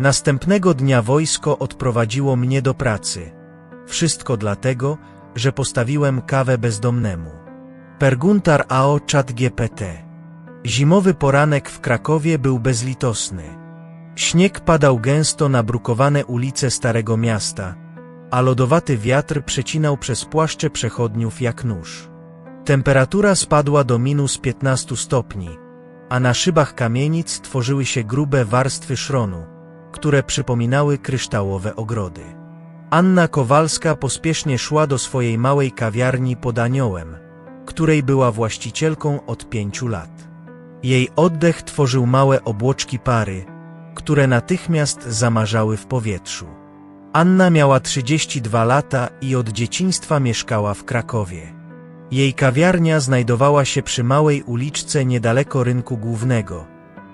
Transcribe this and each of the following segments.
Następnego dnia wojsko odprowadziło mnie do pracy. Wszystko dlatego, że postawiłem kawę bezdomnemu. Perguntar AO Chat GPT. Zimowy poranek w Krakowie był bezlitosny. Śnieg padał gęsto na brukowane ulice Starego Miasta, a lodowaty wiatr przecinał przez płaszcze przechodniów jak nóż. Temperatura spadła do minus 15 stopni, a na szybach kamienic tworzyły się grube warstwy szronu, które przypominały kryształowe ogrody. Anna Kowalska pospiesznie szła do swojej małej kawiarni pod aniołem, której była właścicielką od pięciu lat. Jej oddech tworzył małe obłoczki pary, które natychmiast zamarzały w powietrzu. Anna miała 32 lata i od dzieciństwa mieszkała w Krakowie. Jej kawiarnia znajdowała się przy małej uliczce niedaleko rynku głównego,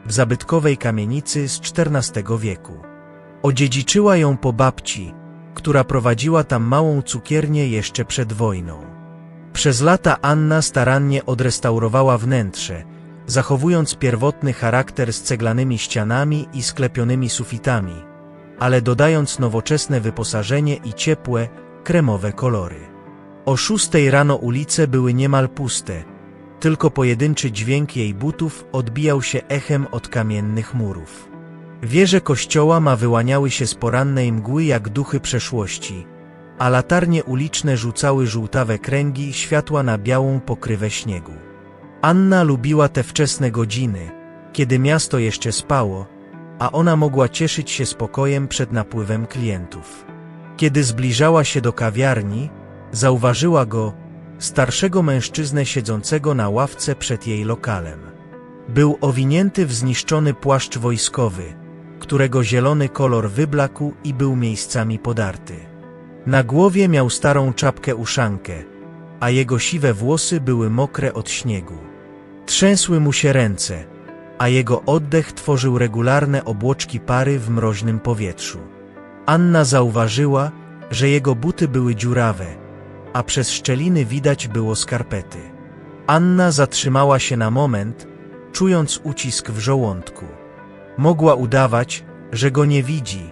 w zabytkowej kamienicy z XIV wieku. Odziedziczyła ją po babci, która prowadziła tam małą cukiernię jeszcze przed wojną. Przez lata Anna starannie odrestaurowała wnętrze, zachowując pierwotny charakter z ceglanymi ścianami i sklepionymi sufitami, ale dodając nowoczesne wyposażenie i ciepłe, kremowe kolory. O szóstej rano ulice były niemal puste, tylko pojedynczy dźwięk jej butów odbijał się echem od kamiennych murów. Wieże kościoła ma wyłaniały się z porannej mgły jak duchy przeszłości, a latarnie uliczne rzucały żółtawe kręgi światła na białą pokrywę śniegu. Anna lubiła te wczesne godziny, kiedy miasto jeszcze spało, a ona mogła cieszyć się spokojem przed napływem klientów. Kiedy zbliżała się do kawiarni, zauważyła go, starszego mężczyznę siedzącego na ławce przed jej lokalem. Był owinięty w zniszczony płaszcz wojskowy, którego zielony kolor wyblakł i był miejscami podarty. Na głowie miał starą czapkę uszankę, a jego siwe włosy były mokre od śniegu. Trzęsły mu się ręce, a jego oddech tworzył regularne obłoczki pary w mroźnym powietrzu. Anna zauważyła, że jego buty były dziurawe, a przez szczeliny widać było skarpety. Anna zatrzymała się na moment, czując ucisk w żołądku. Mogła udawać, że go nie widzi,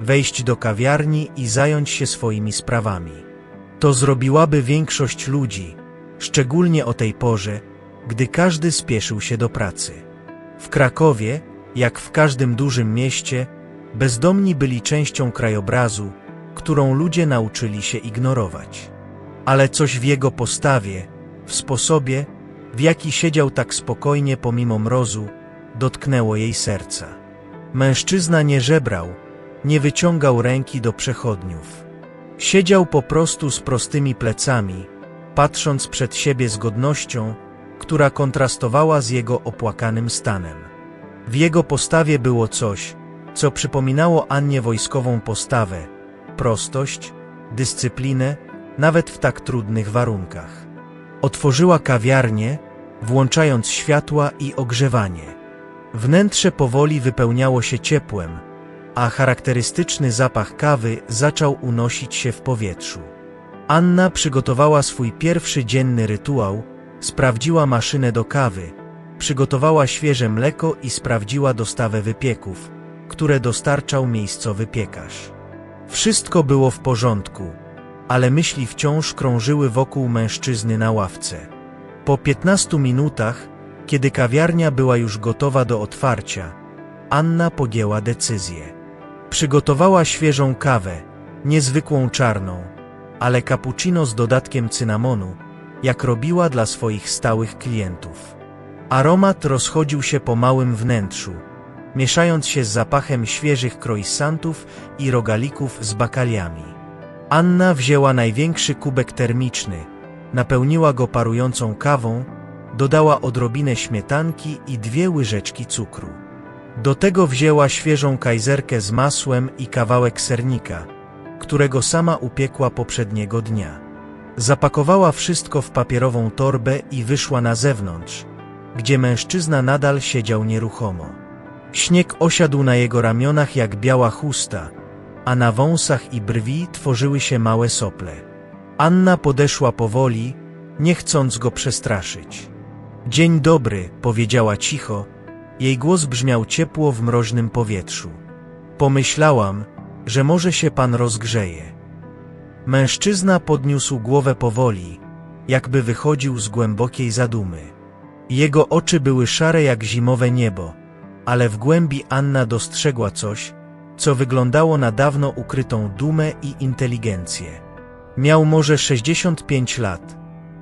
wejść do kawiarni i zająć się swoimi sprawami. To zrobiłaby większość ludzi, szczególnie o tej porze, gdy każdy spieszył się do pracy. W Krakowie, jak w każdym dużym mieście, bezdomni byli częścią krajobrazu, którą ludzie nauczyli się ignorować. Ale coś w jego postawie, w sposobie, w jaki siedział tak spokojnie pomimo mrozu, dotknęło jej serca. Mężczyzna nie żebrał, nie wyciągał ręki do przechodniów. Siedział po prostu z prostymi plecami, patrząc przed siebie z godnością, która kontrastowała z jego opłakanym stanem. W jego postawie było coś, co przypominało Annie wojskową postawę, prostość, dyscyplinę, nawet w tak trudnych warunkach. Otworzyła kawiarnię, włączając światła i ogrzewanie. Wnętrze powoli wypełniało się ciepłem, a charakterystyczny zapach kawy zaczął unosić się w powietrzu. Anna przygotowała swój pierwszy dzienny rytuał, sprawdziła maszynę do kawy, przygotowała świeże mleko i sprawdziła dostawę wypieków, które dostarczał miejscowy piekarz. Wszystko było w porządku, ale myśli wciąż krążyły wokół mężczyzny na ławce. Po 15 minutach, kiedy kawiarnia była już gotowa do otwarcia, Anna podjęła decyzję. Przygotowała świeżą kawę, niezwykłą czarną, ale cappuccino z dodatkiem cynamonu, jak robiła dla swoich stałych klientów. Aromat rozchodził się po małym wnętrzu, mieszając się z zapachem świeżych croissantów i rogalików z bakaliami. Anna wzięła największy kubek termiczny, napełniła go parującą kawą, dodała odrobinę śmietanki i dwie łyżeczki cukru. Do tego wzięła świeżą kajzerkę z masłem i kawałek sernika, którego sama upiekła poprzedniego dnia. Zapakowała wszystko w papierową torbę i wyszła na zewnątrz, gdzie mężczyzna nadal siedział nieruchomo. Śnieg osiadł na jego ramionach jak biała chusta, a na wąsach i brwi tworzyły się małe sople. Anna podeszła powoli, nie chcąc go przestraszyć. Dzień dobry, powiedziała cicho, jej głos brzmiał ciepło w mroźnym powietrzu. Pomyślałam, że może się pan rozgrzeje. Mężczyzna podniósł głowę powoli, jakby wychodził z głębokiej zadumy. Jego oczy były szare jak zimowe niebo, ale w głębi Anna dostrzegła coś, co wyglądało na dawno ukrytą dumę i inteligencję. Miał może 65 lat,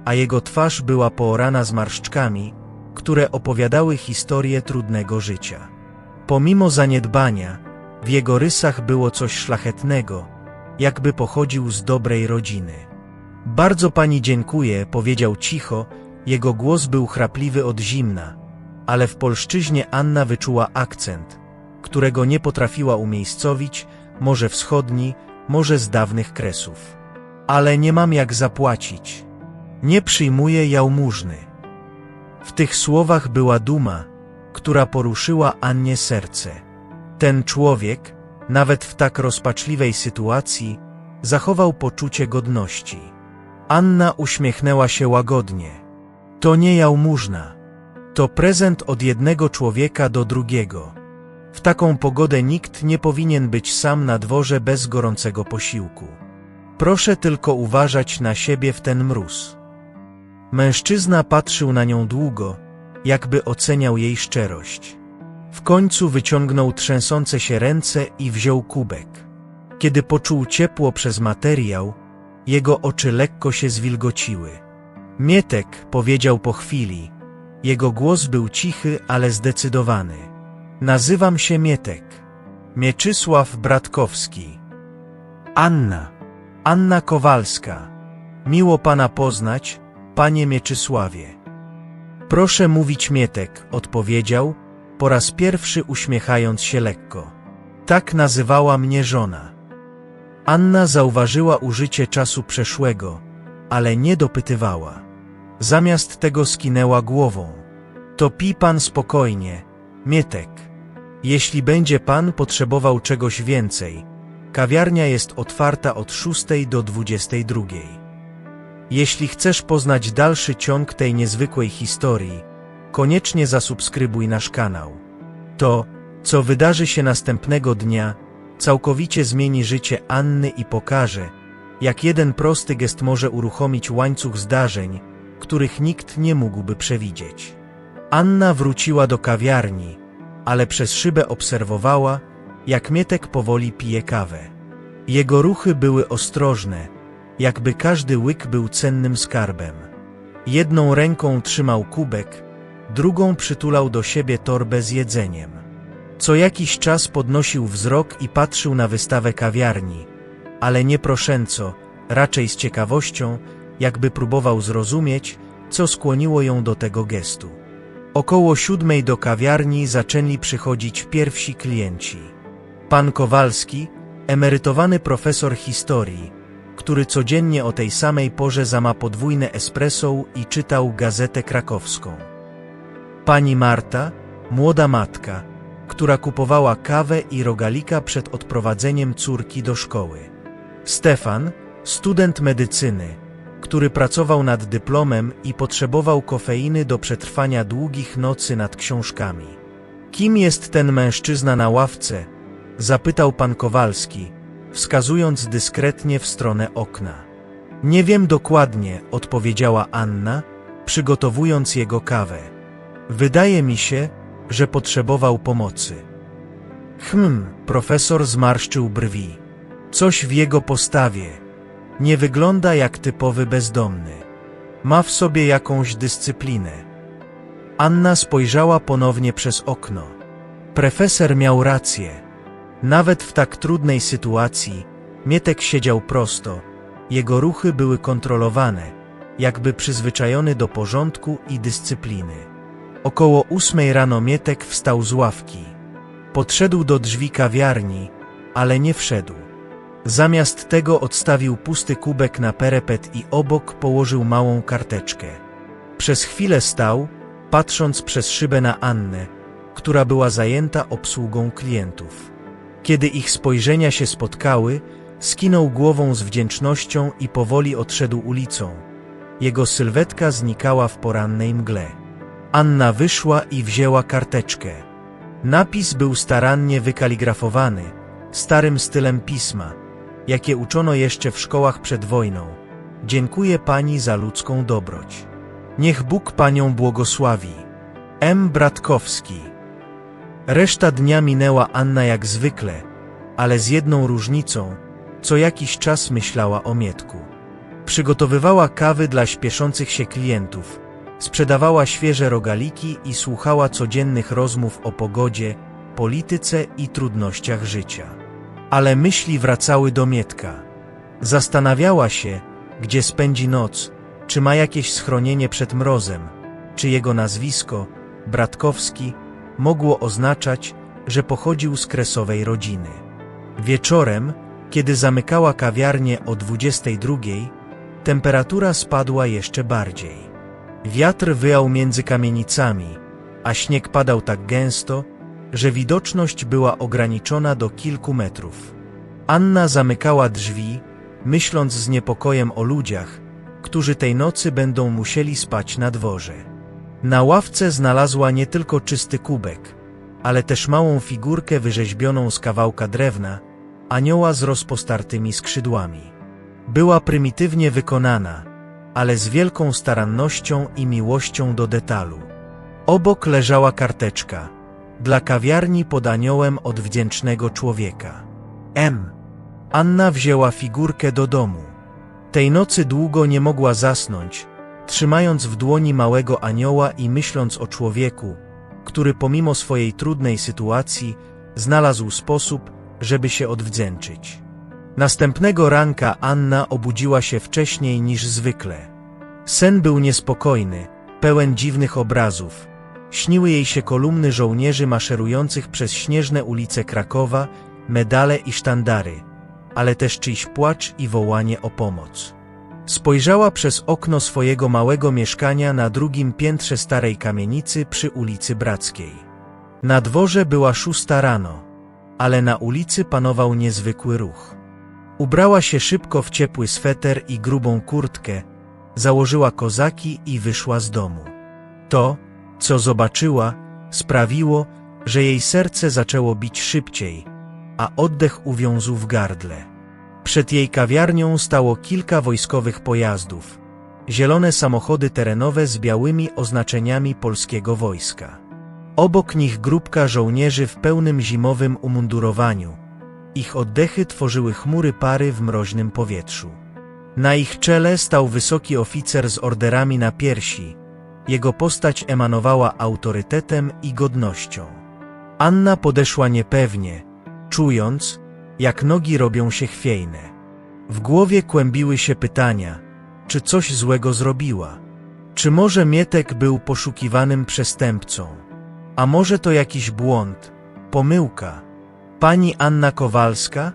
a jego twarz była poorana zmarszczkami, które opowiadały historię trudnego życia. Pomimo zaniedbania, w jego rysach było coś szlachetnego, jakby pochodził z dobrej rodziny. Bardzo pani dziękuję, powiedział cicho, jego głos był chrapliwy od zimna, ale w polszczyźnie Anna wyczuła akcent, którego nie potrafiła umiejscowić, może wschodni, może z dawnych kresów. Ale nie mam jak zapłacić. Nie przyjmuję jałmużny. W tych słowach była duma, która poruszyła Annie serce. Ten człowiek, nawet w tak rozpaczliwej sytuacji, zachował poczucie godności. Anna uśmiechnęła się łagodnie. To nie jałmużna. To prezent od jednego człowieka do drugiego. W taką pogodę nikt nie powinien być sam na dworze bez gorącego posiłku. Proszę tylko uważać na siebie w ten mróz. Mężczyzna patrzył na nią długo, jakby oceniał jej szczerość. W końcu wyciągnął trzęsące się ręce i wziął kubek. Kiedy poczuł ciepło przez materiał, jego oczy lekko się zwilgociły. Mietek, powiedział po chwili. Jego głos był cichy, ale zdecydowany. Nazywam się Mietek. Mieczysław Bratkowski. Anna. Anna Kowalska. Miło pana poznać, panie Mieczysławie. Proszę mówić Mietek, odpowiedział, po raz pierwszy uśmiechając się lekko. Tak nazywała mnie żona. Anna zauważyła użycie czasu przeszłego, ale nie dopytywała. Zamiast tego skinęła głową. To pi pan spokojnie, Mietek. Jeśli będzie pan potrzebował czegoś więcej, kawiarnia jest otwarta od 6 do 22. Jeśli chcesz poznać dalszy ciąg tej niezwykłej historii, koniecznie zasubskrybuj nasz kanał. To, co wydarzy się następnego dnia, całkowicie zmieni życie Anny i pokaże, jak jeden prosty gest może uruchomić łańcuch zdarzeń, których nikt nie mógłby przewidzieć. Anna wróciła do kawiarni, ale przez szybę obserwowała, jak Mietek powoli pije kawę. Jego ruchy były ostrożne, jakby każdy łyk był cennym skarbem. Jedną ręką trzymał kubek, drugą przytulał do siebie torbę z jedzeniem. Co jakiś czas podnosił wzrok i patrzył na wystawę kawiarni, ale nie prosząco, raczej z ciekawością, jakby próbował zrozumieć, co skłoniło ją do tego gestu. Około siódmej do kawiarni zaczęli przychodzić pierwsi klienci. Pan Kowalski, emerytowany profesor historii, który codziennie o tej samej porze zama podwójne espresso i czytał gazetę krakowską. Pani Marta, młoda matka, która kupowała kawę i rogalika przed odprowadzeniem córki do szkoły. Stefan, student medycyny, który pracował nad dyplomem i potrzebował kofeiny do przetrwania długich nocy nad książkami. Kim jest ten mężczyzna na ławce? Zapytał pan Kowalski, wskazując dyskretnie w stronę okna. Nie wiem dokładnie, odpowiedziała Anna, przygotowując jego kawę. Wydaje mi się, że potrzebował pomocy. Hm, profesor zmarszczył brwi. Coś w jego postawie. Nie wygląda jak typowy bezdomny. Ma w sobie jakąś dyscyplinę. Anna spojrzała ponownie przez okno. Profesor miał rację. Nawet w tak trudnej sytuacji Mietek siedział prosto. Jego ruchy były kontrolowane, jakby przyzwyczajony do porządku i dyscypliny. Około ósmej rano Mietek wstał z ławki. Podszedł do drzwi kawiarni, ale nie wszedł. Zamiast tego odstawił pusty kubek na perepet i obok położył małą karteczkę. Przez chwilę stał, patrząc przez szybę na Annę, która była zajęta obsługą klientów. Kiedy ich spojrzenia się spotkały, skinął głową z wdzięcznością i powoli odszedł ulicą. Jego sylwetka znikała w porannej mgle. Anna wyszła i wzięła karteczkę. Napis był starannie wykaligrafowany, starym stylem pisma, jakie uczono jeszcze w szkołach przed wojną. Dziękuję pani za ludzką dobroć. Niech Bóg panią błogosławi. M. Bratkowski. Reszta dnia minęła Anna jak zwykle, ale z jedną różnicą, co jakiś czas myślała o Mietku. Przygotowywała kawy dla śpieszących się klientów, sprzedawała świeże rogaliki i słuchała codziennych rozmów o pogodzie, polityce i trudnościach życia. Ale myśli wracały do Mietka. Zastanawiała się, gdzie spędzi noc, czy ma jakieś schronienie przed mrozem, czy jego nazwisko, Bratkowski, mogło oznaczać, że pochodził z kresowej rodziny. Wieczorem, kiedy zamykała kawiarnię o 22, temperatura spadła jeszcze bardziej. Wiatr wyjął między kamienicami, a śnieg padał tak gęsto, że widoczność była ograniczona do kilku metrów. Anna zamykała drzwi, myśląc z niepokojem o ludziach, którzy tej nocy będą musieli spać na dworze. Na ławce znalazła nie tylko czysty kubek, ale też małą figurkę wyrzeźbioną z kawałka drewna, anioła z rozpostartymi skrzydłami. Była prymitywnie wykonana, ale z wielką starannością i miłością do detalu. Obok leżała karteczka dla kawiarni pod aniołem od wdzięcznego człowieka. M. Anna wzięła figurkę do domu. Tej nocy długo nie mogła zasnąć, trzymając w dłoni małego anioła i myśląc o człowieku, który pomimo swojej trudnej sytuacji znalazł sposób, żeby się odwdzięczyć. Następnego ranka Anna obudziła się wcześniej niż zwykle. Sen był niespokojny, pełen dziwnych obrazów. Śniły jej się kolumny żołnierzy maszerujących przez śnieżne ulice Krakowa, medale i sztandary, ale też czyjś płacz i wołanie o pomoc. Spojrzała przez okno swojego małego mieszkania na drugim piętrze starej kamienicy przy ulicy Brackiej. Na dworze była szósta rano, ale na ulicy panował niezwykły ruch. Ubrała się szybko w ciepły sweter i grubą kurtkę, założyła kozaki i wyszła z domu. To, co zobaczyła, sprawiło, że jej serce zaczęło bić szybciej, a oddech uwiązł w gardle. Przed jej kawiarnią stało kilka wojskowych pojazdów, zielone samochody terenowe z białymi oznaczeniami polskiego wojska. Obok nich grupka żołnierzy w pełnym zimowym umundurowaniu. Ich oddechy tworzyły chmury pary w mroźnym powietrzu. Na ich czele stał wysoki oficer z orderami na piersi. Jego postać emanowała autorytetem i godnością. Anna podeszła niepewnie, czując, jak nogi robią się chwiejne. W głowie kłębiły się pytania, czy coś złego zrobiła? Czy może Mietek był poszukiwanym przestępcą? A może to jakiś błąd, pomyłka? Pani Anna Kowalska?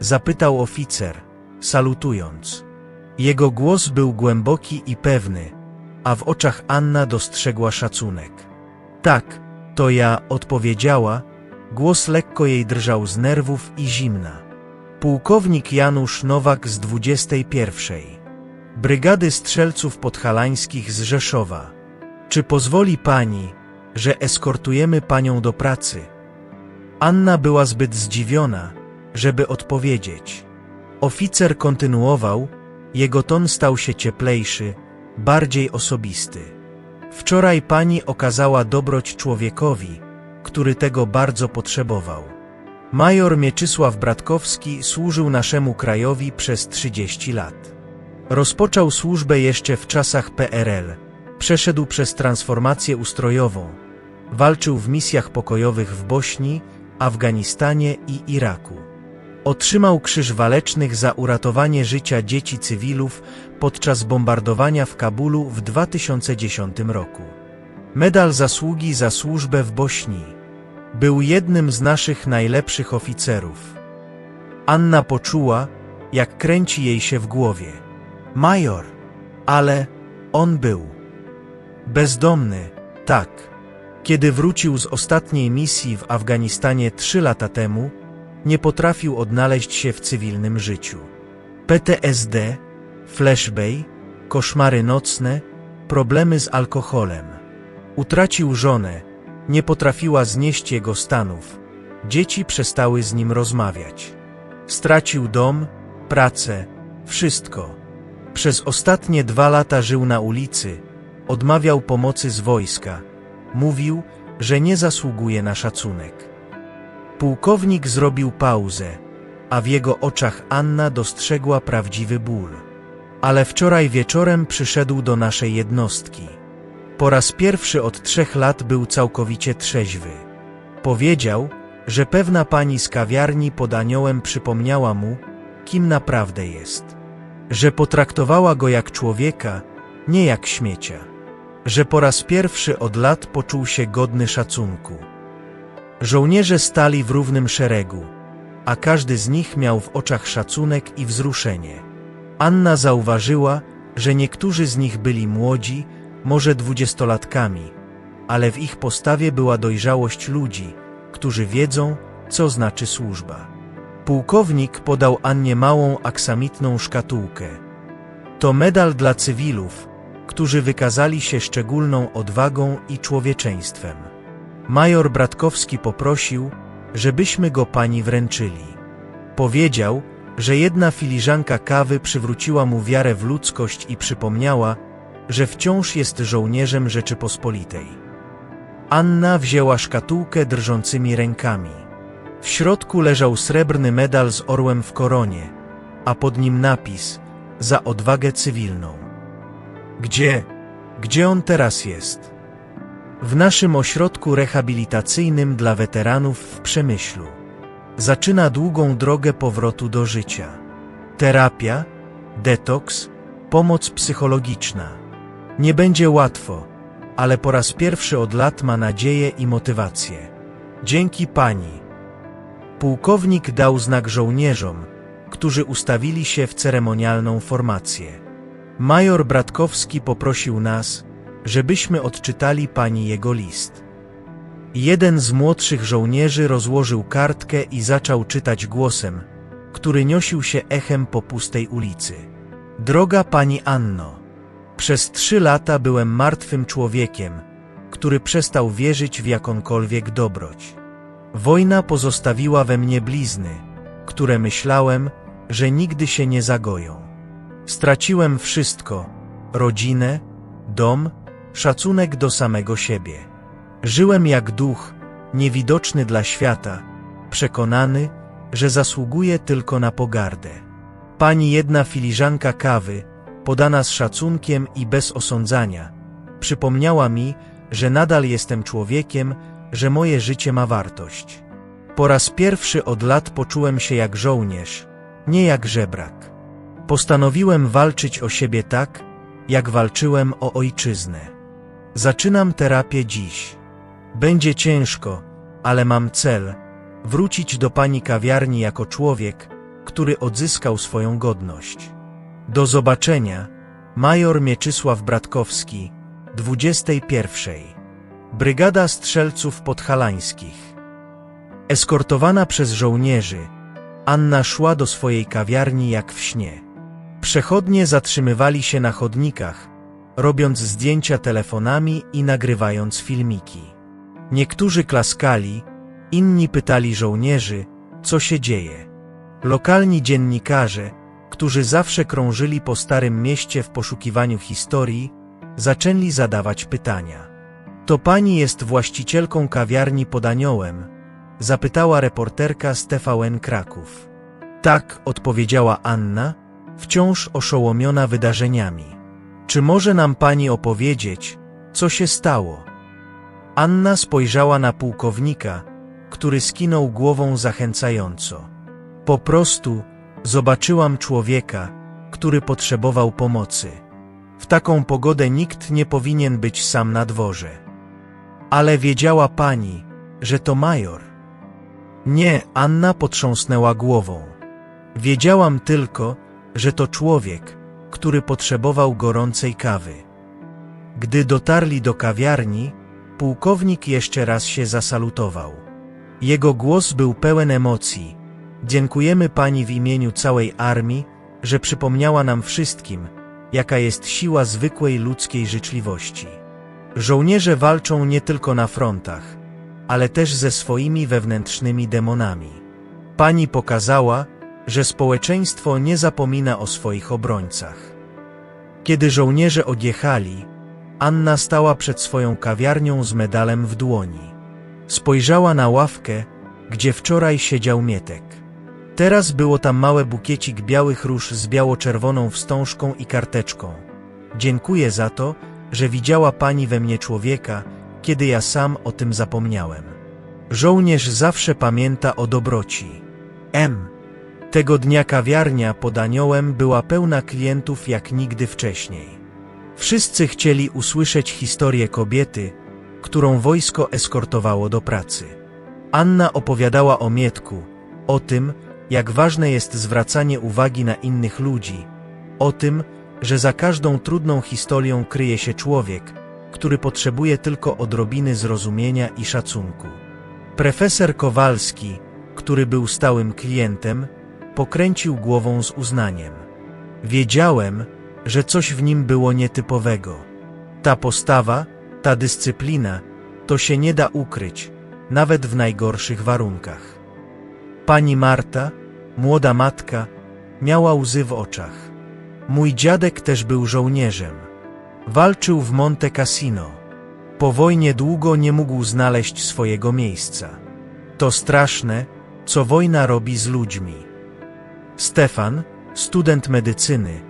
Zapytał oficer, salutując. Jego głos był głęboki i pewny, a w oczach Anna dostrzegła szacunek. Tak, to ja, odpowiedziała, głos lekko jej drżał z nerwów i zimna. Pułkownik Janusz Nowak z 21. Brygady Strzelców Podhalańskich z Rzeszowa. Czy pozwoli pani, że eskortujemy panią do pracy? Anna była zbyt zdziwiona, żeby odpowiedzieć. Oficer kontynuował, jego ton stał się cieplejszy, bardziej osobisty. Wczoraj pani okazała dobroć człowiekowi, który tego bardzo potrzebował. Major Mieczysław Bratkowski służył naszemu krajowi przez 30 lat. Rozpoczął służbę jeszcze w czasach PRL, przeszedł przez transformację ustrojową, walczył w misjach pokojowych w Bośni, Afganistanie i Iraku. Otrzymał Krzyż Walecznych za uratowanie życia dzieci cywilów podczas bombardowania w Kabulu w 2010 roku. Medal Zasługi za służbę w Bośni. Był jednym z naszych najlepszych oficerów. Anna poczuła, jak kręci jej się w głowie. Major, ale on był bezdomny, tak. Kiedy wrócił z ostatniej misji w Afganistanie trzy lata temu, nie potrafił odnaleźć się w cywilnym życiu. PTSD, flashbay, koszmary nocne, problemy z alkoholem. Utracił żonę, nie potrafiła znieść jego stanów, Dzieci przestały z nim rozmawiać. Stracił dom, pracę, wszystko. Przez ostatnie dwa lata żył na ulicy, odmawiał pomocy z wojska, mówił, że nie zasługuje na szacunek. Pułkownik zrobił pauzę, a w jego oczach Anna dostrzegła prawdziwy ból. Ale wczoraj wieczorem przyszedł do naszej jednostki. Po raz pierwszy od trzech lat był całkowicie trzeźwy. Powiedział, że pewna pani z kawiarni pod aniołem przypomniała mu, kim naprawdę jest. Że potraktowała go jak człowieka, nie jak śmiecia. Że po raz pierwszy od lat poczuł się godny szacunku. Żołnierze stali w równym szeregu, a każdy z nich miał w oczach szacunek i wzruszenie. Anna zauważyła, że niektórzy z nich byli młodzi, może dwudziestolatkami, ale w ich postawie była dojrzałość ludzi, którzy wiedzą, co znaczy służba. Pułkownik podał Annie małą aksamitną szkatułkę. To medal dla cywilów, którzy wykazali się szczególną odwagą i człowieczeństwem. Major Bratkowski poprosił, żebyśmy go pani wręczyli. Powiedział, że jedna filiżanka kawy przywróciła mu wiarę w ludzkość i przypomniała, że wciąż jest żołnierzem Rzeczypospolitej. Anna wzięła szkatułkę drżącymi rękami. W środku leżał srebrny medal z orłem w koronie, a pod nim napis za odwagę cywilną. Gdzie? Gdzie on teraz jest? W naszym ośrodku rehabilitacyjnym dla weteranów w Przemyślu. Zaczyna długą drogę powrotu do życia. Terapia, detoks, pomoc psychologiczna. Nie będzie łatwo, ale po raz pierwszy od lat ma nadzieję i motywację. Dzięki pani. Pułkownik dał znak żołnierzom, którzy ustawili się w ceremonialną formację. Major Bratkowski poprosił nas, żebyśmy odczytali pani jego list. Jeden z młodszych żołnierzy rozłożył kartkę i zaczął czytać głosem, który niosił się echem po pustej ulicy. Droga pani Anno, przez trzy lata byłem martwym człowiekiem, który przestał wierzyć w jakąkolwiek dobroć. Wojna pozostawiła we mnie blizny, które myślałem, że nigdy się nie zagoją. Straciłem wszystko rodzinę, dom, szacunek do samego siebie. Żyłem jak duch, niewidoczny dla świata, przekonany, że zasługuję tylko na pogardę. Pani jedna filiżanka kawy, podana z szacunkiem i bez osądzania, przypomniała mi, że nadal jestem człowiekiem, że moje życie ma wartość. Po raz pierwszy od lat poczułem się jak żołnierz, nie jak żebrak. Postanowiłem walczyć o siebie tak, jak walczyłem o ojczyznę. Zaczynam terapię dziś. Będzie ciężko, ale mam cel wrócić do pani kawiarni jako człowiek, który odzyskał swoją godność. Do zobaczenia, major Mieczysław Bratkowski, 21. Brygada Strzelców Podhalańskich. Eskortowana przez żołnierzy, Anna szła do swojej kawiarni jak w śnie. Przechodnie zatrzymywali się na chodnikach, robiąc zdjęcia telefonami i nagrywając filmiki. Niektórzy klaskali, inni pytali żołnierzy, co się dzieje. Lokalni dziennikarze, którzy zawsze krążyli po Starym Mieście w poszukiwaniu historii, zaczęli zadawać pytania. To pani jest właścicielką kawiarni pod Aniołem? Zapytała reporterka z TVN Kraków. Tak, odpowiedziała Anna, wciąż oszołomiona wydarzeniami. Czy może nam pani opowiedzieć, co się stało? Anna spojrzała na pułkownika, który skinął głową zachęcająco. Po prostu zobaczyłam człowieka, który potrzebował pomocy. W taką pogodę nikt nie powinien być sam na dworze. Ale wiedziała pani, że to major. Nie, Anna potrząsnęła głową. Wiedziałam tylko, że to człowiek, który potrzebował gorącej kawy. Gdy dotarli do kawiarni, pułkownik jeszcze raz się zasalutował. Jego głos był pełen emocji. Dziękujemy pani w imieniu całej armii, że przypomniała nam wszystkim, jaka jest siła zwykłej ludzkiej życzliwości. Żołnierze walczą nie tylko na frontach, ale też ze swoimi wewnętrznymi demonami. Pani pokazała, że społeczeństwo nie zapomina o swoich obrońcach. Kiedy żołnierze odjechali, Anna stała przed swoją kawiarnią z medalem w dłoni. Spojrzała na ławkę, gdzie wczoraj siedział Mietek. Teraz było tam małe bukiecik białych róż z biało-czerwoną wstążką i karteczką. Dziękuję za to, że widziała pani we mnie człowieka, kiedy ja sam o tym zapomniałem. Żołnierz zawsze pamięta o dobroci. M. Tego dnia kawiarnia pod aniołem była pełna klientów jak nigdy wcześniej. Wszyscy chcieli usłyszeć historię kobiety, którą wojsko eskortowało do pracy. Anna opowiadała o Mietku, o tym, jak ważne jest zwracanie uwagi na innych ludzi, o tym, że za każdą trudną historią kryje się człowiek, który potrzebuje tylko odrobiny zrozumienia i szacunku. Profesor Kowalski, który był stałym klientem, pokręcił głową z uznaniem. Wiedziałem, że coś w nim było nietypowego. Ta postawa, ta dyscyplina, to się nie da ukryć, nawet w najgorszych warunkach. Pani Marta, młoda matka, miała łzy w oczach. Mój dziadek też był żołnierzem. Walczył w Monte Cassino. Po wojnie długo nie mógł znaleźć swojego miejsca. To straszne, co wojna robi z ludźmi. Stefan, student medycyny,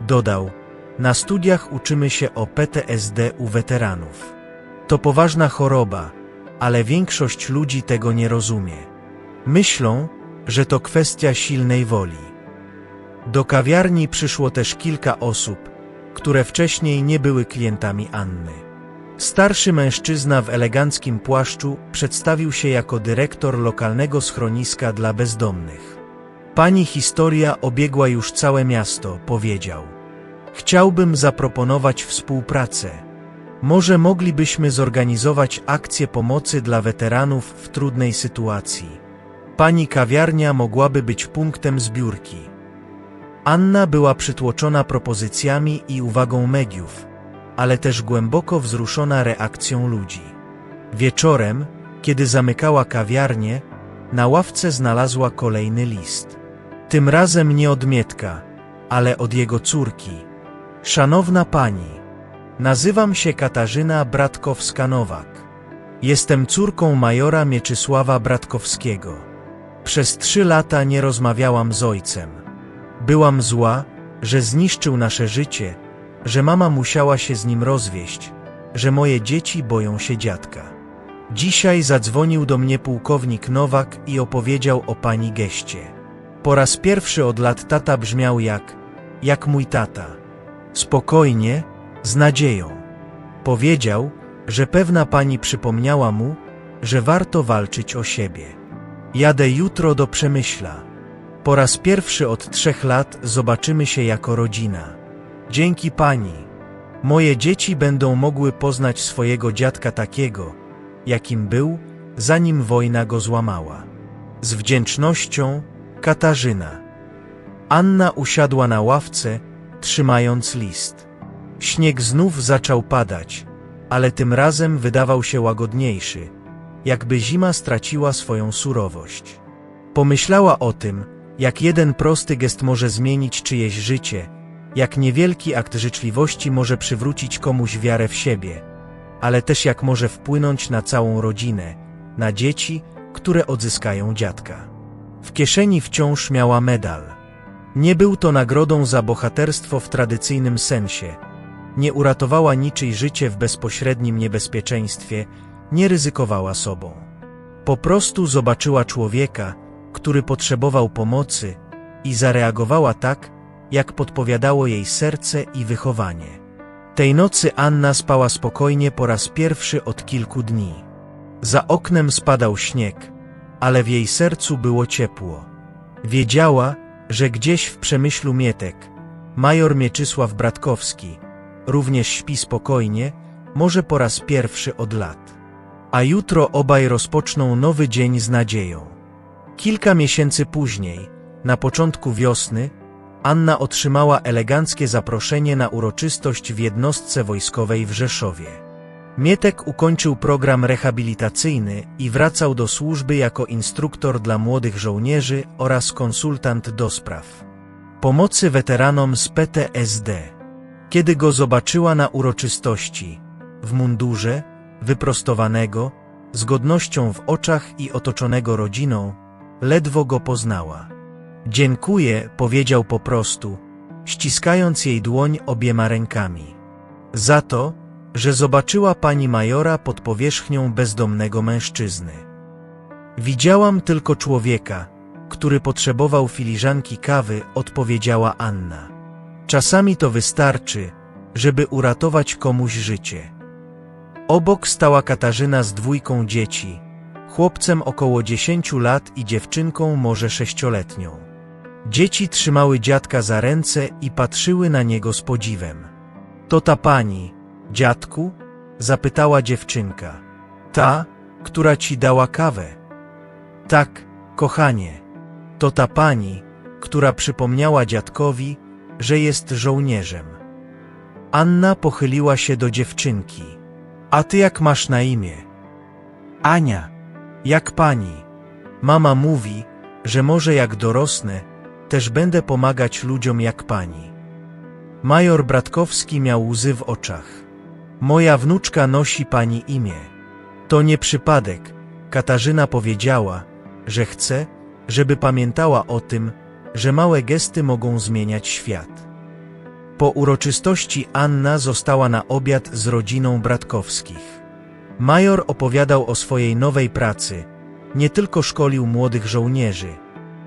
dodał, na studiach uczymy się o PTSD u weteranów. To poważna choroba, ale większość ludzi tego nie rozumie. Myślą, że to kwestia silnej woli. Do kawiarni przyszło też kilka osób, które wcześniej nie były klientami Anny. Starszy mężczyzna w eleganckim płaszczu przedstawił się jako dyrektor lokalnego schroniska dla bezdomnych. Pani historia obiegła już całe miasto, powiedział. Chciałbym zaproponować współpracę. Może moglibyśmy zorganizować akcję pomocy dla weteranów w trudnej sytuacji. Pani kawiarnia mogłaby być punktem zbiórki. Anna była przytłoczona propozycjami i uwagą mediów, ale też głęboko wzruszona reakcją ludzi. Wieczorem, kiedy zamykała kawiarnię, na ławce znalazła kolejny list. Tym razem nie od Mietka, ale od jego córki. Szanowna pani, nazywam się Katarzyna Bratkowska-Nowak. Jestem córką majora Mieczysława Bratkowskiego. Przez trzy lata nie rozmawiałam z ojcem. Byłam zła, że zniszczył nasze życie, że mama musiała się z nim rozwieść, że moje dzieci boją się dziadka. Dzisiaj zadzwonił do mnie pułkownik Nowak i opowiedział o pani geście. Po raz pierwszy od lat tata brzmiał jak, jak mój tata. Spokojnie, z nadzieją. Powiedział, że pewna pani przypomniała mu, że warto walczyć o siebie. Jadę jutro do Przemyśla. Po raz pierwszy od trzech lat zobaczymy się jako rodzina. Dzięki pani. Moje dzieci będą mogły poznać swojego dziadka takiego, jakim był, zanim wojna go złamała. Z wdzięcznością, Katarzyna. Anna usiadła na ławce, trzymając list. Śnieg znów zaczął padać, ale tym razem wydawał się łagodniejszy, jakby zima straciła swoją surowość. Pomyślała o tym, jak jeden prosty gest może zmienić czyjeś życie, jak niewielki akt życzliwości może przywrócić komuś wiarę w siebie, ale też jak może wpłynąć na całą rodzinę, na dzieci, które odzyskają dziadka. W kieszeni wciąż miała medal. Nie był to nagrodą za bohaterstwo w tradycyjnym sensie. Nie uratowała niczyj życie w bezpośrednim niebezpieczeństwie, nie ryzykowała sobą. Po prostu zobaczyła człowieka, który potrzebował pomocy i zareagowała tak, jak podpowiadało jej serce i wychowanie. Tej nocy Anna spała spokojnie po raz pierwszy od kilku dni. Za oknem spadał śnieg, ale w jej sercu było ciepło. Wiedziała, że gdzieś w przemyślu Mietek, major Mieczysław Bratkowski, również śpi spokojnie, może po raz pierwszy od lat. A jutro obaj rozpoczną nowy dzień z nadzieją. Kilka miesięcy później, na początku wiosny, Anna otrzymała eleganckie zaproszenie na uroczystość w jednostce wojskowej w Rzeszowie. Mietek ukończył program rehabilitacyjny i wracał do służby jako instruktor dla młodych żołnierzy oraz konsultant do spraw pomocy weteranom z PTSD. Kiedy go zobaczyła na uroczystości, w mundurze, wyprostowanego, z godnością w oczach i otoczonego rodziną, ledwo go poznała. Dziękuję, powiedział po prostu, ściskając jej dłoń obiema rękami. Za to, że zobaczyła pani majora pod powierzchnią bezdomnego mężczyzny. Widziałam tylko człowieka, który potrzebował filiżanki kawy, odpowiedziała Anna. Czasami to wystarczy, żeby uratować komuś życie. Obok stała Katarzyna z dwójką dzieci, chłopcem około 10 lat i dziewczynką może sześcioletnią. Dzieci trzymały dziadka za ręce i patrzyły na niego z podziwem. To ta pani, dziadku? zapytała dziewczynka. Ta, która ci dała kawę. Tak, kochanie. To ta pani, która przypomniała dziadkowi, że jest żołnierzem. Anna pochyliła się do dziewczynki. A ty jak masz na imię? Ania. Jak pani? Mama mówi, że może jak dorosnę, też będę pomagać ludziom jak pani. Major Bratkowski miał łzy w oczach. Moja wnuczka nosi pani imię. To nie przypadek. Katarzyna powiedziała, że chce, żeby pamiętała o tym, że małe gesty mogą zmieniać świat. Po uroczystości Anna została na obiad z rodziną Bratkowskich. Major opowiadał o swojej nowej pracy. Nie tylko szkolił młodych żołnierzy,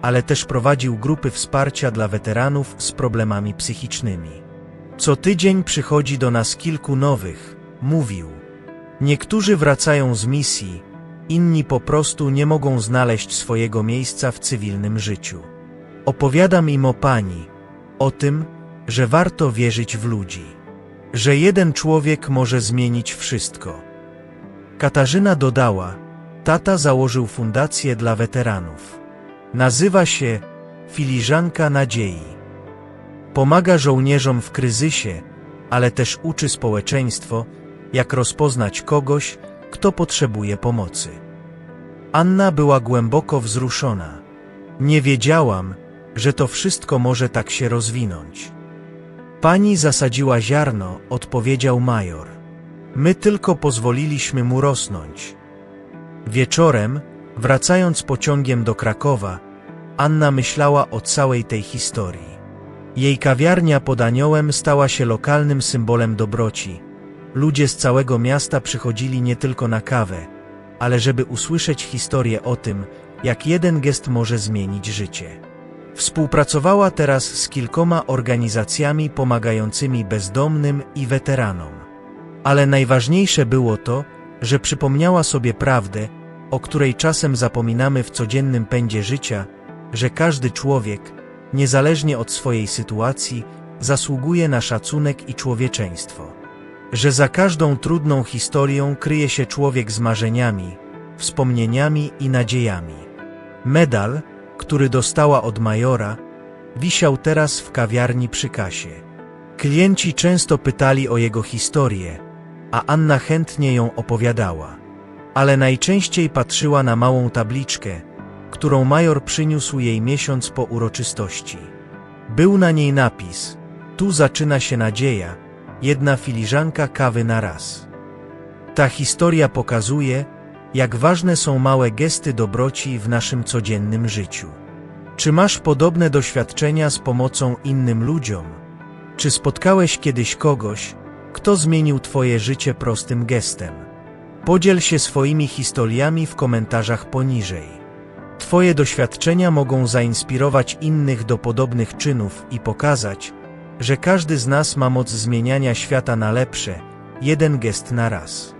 ale też prowadził grupy wsparcia dla weteranów z problemami psychicznymi. Co tydzień przychodzi do nas kilku nowych, mówił. Niektórzy wracają z misji, inni po prostu nie mogą znaleźć swojego miejsca w cywilnym życiu. Opowiadam im o Pani, o tym, że warto wierzyć w ludzi, że jeden człowiek może zmienić wszystko. Katarzyna dodała, tata założył fundację dla weteranów. Nazywa się Filiżanka Nadziei. Pomaga żołnierzom w kryzysie, ale też uczy społeczeństwo, jak rozpoznać kogoś, kto potrzebuje pomocy. Anna była głęboko wzruszona. Nie wiedziałam, że to wszystko może tak się rozwinąć. Pani zasadziła ziarno, odpowiedział major. My tylko pozwoliliśmy mu rosnąć. Wieczorem, wracając pociągiem do Krakowa, Anna myślała o całej tej historii. Jej kawiarnia pod aniołem stała się lokalnym symbolem dobroci. Ludzie z całego miasta przychodzili nie tylko na kawę, ale żeby usłyszeć historię o tym, jak jeden gest może zmienić życie. Współpracowała teraz z kilkoma organizacjami pomagającymi bezdomnym i weteranom. Ale najważniejsze było to, że przypomniała sobie prawdę, o której czasem zapominamy w codziennym pędzie życia, że każdy człowiek, niezależnie od swojej sytuacji, zasługuje na szacunek i człowieczeństwo że za każdą trudną historią kryje się człowiek z marzeniami, wspomnieniami i nadziejami. Medal, który dostała od majora, wisiał teraz w kawiarni przy kasie. Klienci często pytali o jego historię, a Anna chętnie ją opowiadała. Ale najczęściej patrzyła na małą tabliczkę, którą major przyniósł jej miesiąc po uroczystości. Był na niej napis: Tu zaczyna się nadzieja, jedna filiżanka kawy na raz. Ta historia pokazuje, jak ważne są małe gesty dobroci w naszym codziennym życiu. Czy masz podobne doświadczenia z pomocą innym ludziom? Czy spotkałeś kiedyś kogoś, kto zmienił Twoje życie prostym gestem? Podziel się swoimi historiami w komentarzach poniżej. Twoje doświadczenia mogą zainspirować innych do podobnych czynów i pokazać, że każdy z nas ma moc zmieniania świata na lepsze, jeden gest na raz.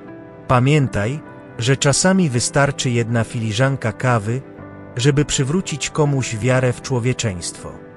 Pamiętaj, że czasami wystarczy jedna filiżanka kawy, żeby przywrócić komuś wiarę w człowieczeństwo.